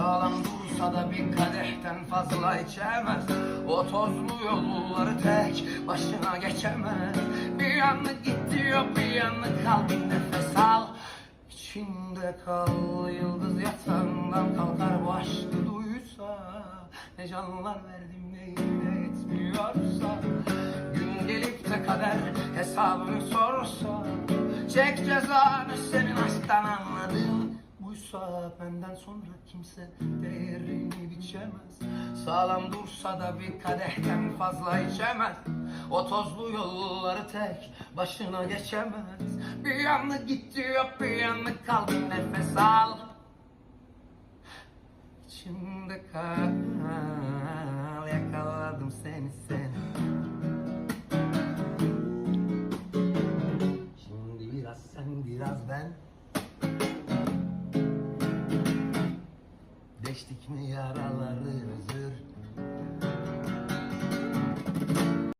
Sağlam dursa da bir kadehten fazla içemez. O tozlu yolları tek başına geçemez. Bir yanı git diyor bir yanı kal bir nefes al. İçinde kal yıldız yatağından kalkar bu aşkı duysa. Ne canlar verdim ne yine etmiyorsa Gün gelip de kader hesabını sorsa. Çek cezanı senin aşktan anladın Buysa benden sonra kimse değerini biçemez. Sağlam dursa da bir kadehten fazla içemez. O tozlu yolları tek başına geçemez. Bir yanı gitti yok bir yanı kal bir nefes al. İçimde kal yakaladım seni seni. Şimdi biraz sen biraz ben Deştik mi yaraları